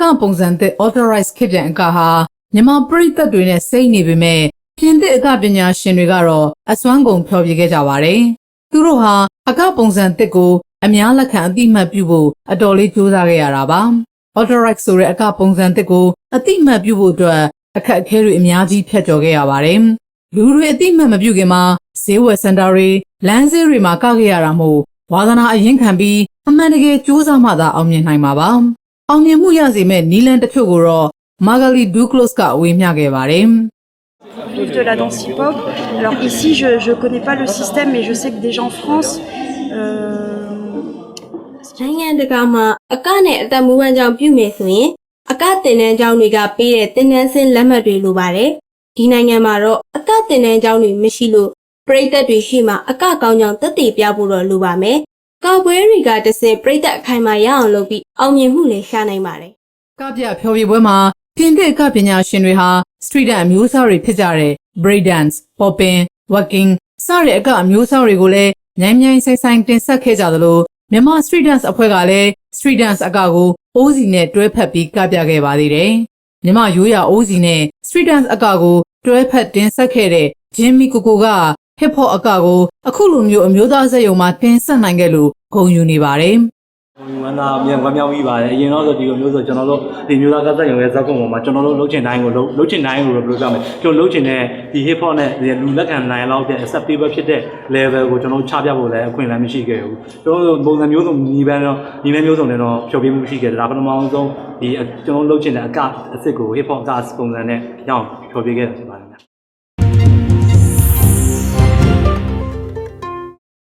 ကပုံစံသစ် authorized ခေပြန်အကဟာမြန်မာပြည်သက်တွေနဲ့စိတ်နေပေမဲ့ပြင်သစ်အကပညာရှင်တွေကတော့အစွမ်းကုန်ဖျော်ဖြေခဲ့ကြပါတယ်။သူတို့ဟာအကပုံစံသစ်ကိုအများလက်ခံအတိမတ်ပြုဖို့အတော်လေးကြိုးစားခဲ့ရတာပါ။ authorized ဆိုတဲ့အကပုံစံသစ်ကိုအတိမတ်ပြုဖို့အတွက် အခက်အခဲတွေအများကြီးဖြတ်ကျော်ခဲ့ရပါတယ်။လူတွေအတိမတ်မပြုခင်မှာဈေးဝယ်စင်တာတွေလမ်းဈေးတွေမှာကခဲ့ရတာမို့ဝါသနာအရင်ခံပြီးအမှန်တကယ်စူးစမ်းမှသာအောင်မြင်နိုင်မှာပါ။အောင်မြင်မှုရစေမဲ့နီလန်တချို့ကိုတော့မာဂလီဒူကလော့စ်ကဝေမျှခဲ့ပါတယ်။ Vive de la danse hip-hop. Alors ici, je ne connais pas le système, mais je sais que déjà en France, euh, နိုင်ငံတကာမှာအကနဲ့အသက်မွေးဝမ်းကြောင်းပြုမယ်ဆိုရင် အကတင်တန်းကျောင်းတွေကပေးတဲ့တင်တန်းစင်းလက်မှတ်တွေလိုပါတယ်။ဒီနိုင်ငံမှာတော့အကတင်တန်းကျောင်းတွေမရှိလို့ပြည်သက်တွေရှိမှအကကောင်းကြောင်တက်တည်ပြဖို့တော့လိုပါမယ်။ကောက်ပွဲတွေကတစ်စင်ပြည်သက်အခိုင်အမာရအောင်လုပ်ပြီးအောင်မြင်မှုလည်းရှာနိုင်ပါတယ်။ကပြဖျော်ဖြေပွဲမှာပြင်သစ်ကပညာရှင်တွေဟာ street dance အမျိုးအစားတွေဖြစ်ကြတဲ့ break dance, popping, walking စတဲ့အကအမျိုးအစားတွေကိုလည်းညံ့ညံ့ဆိုင်ဆိုင်တင်ဆက်ခဲ့ကြသလိုမြန်မာ street dance အဖွဲ့ကလည်း street dance အကကိုအိုးစီနဲ့တွဲဖက်ပြီးကပြခဲ့ပါသေးတယ်။မြန်မာရိုးရာအိုးစီနဲ့ street dance အကကိုတွဲဖက်တင်ဆက်ခဲ့တဲ့ဂျင်မီကိုကိုက hip hop အကကိုအခုလိုမျိုးအမျိုးသားစက်ရုံမှာတင်ဆက်နိုင်ခဲ့လို့ဂုဏ်ယူနေပါတယ်။ ဝမ်းသာမြန်ဝမ်းမြောက်ပြီးပါတယ်အရင်တော့ဆိုဒီလိုမျိုးဆိုကျွန်တော်တို့ဒီမျိုးသားကသက်ရုံရဲ့ဇက်ကုံပေါ်မှာကျွန်တော်တို့လှုပ်ချင်တိုင်းကိုလှုပ်လှုပ်ချင်တိုင်းကိုဘယ်လိုပြောမလဲကျွန်တော်လှုပ်ချင်တဲ့ဒီ hip hop နဲ့ဒီလူလက်ခံနိုင်လောက်တဲ့ acceptable ဖြစ်တဲ့ level ကိုကျွန်တော်တို့ချပြဖို့လည်းအခွင့်အလမ်းမရှိခဲ့ဘူးကျွန်တော်တို့ပုံစံမျိုးစုံညီပန်းတော့ညီမဲမျိုးစုံနဲ့တော့ဖြောပြမှုမရှိခဲ့တယ်ဒါပထမဆုံးဒီကျွန်တော်လှုပ်ချင်တဲ့အကအစ်စ်ကို hip hop ကပုံစံနဲ့ရအောင်ဖြောပြခဲ့တာဖြစ်ပါတယ်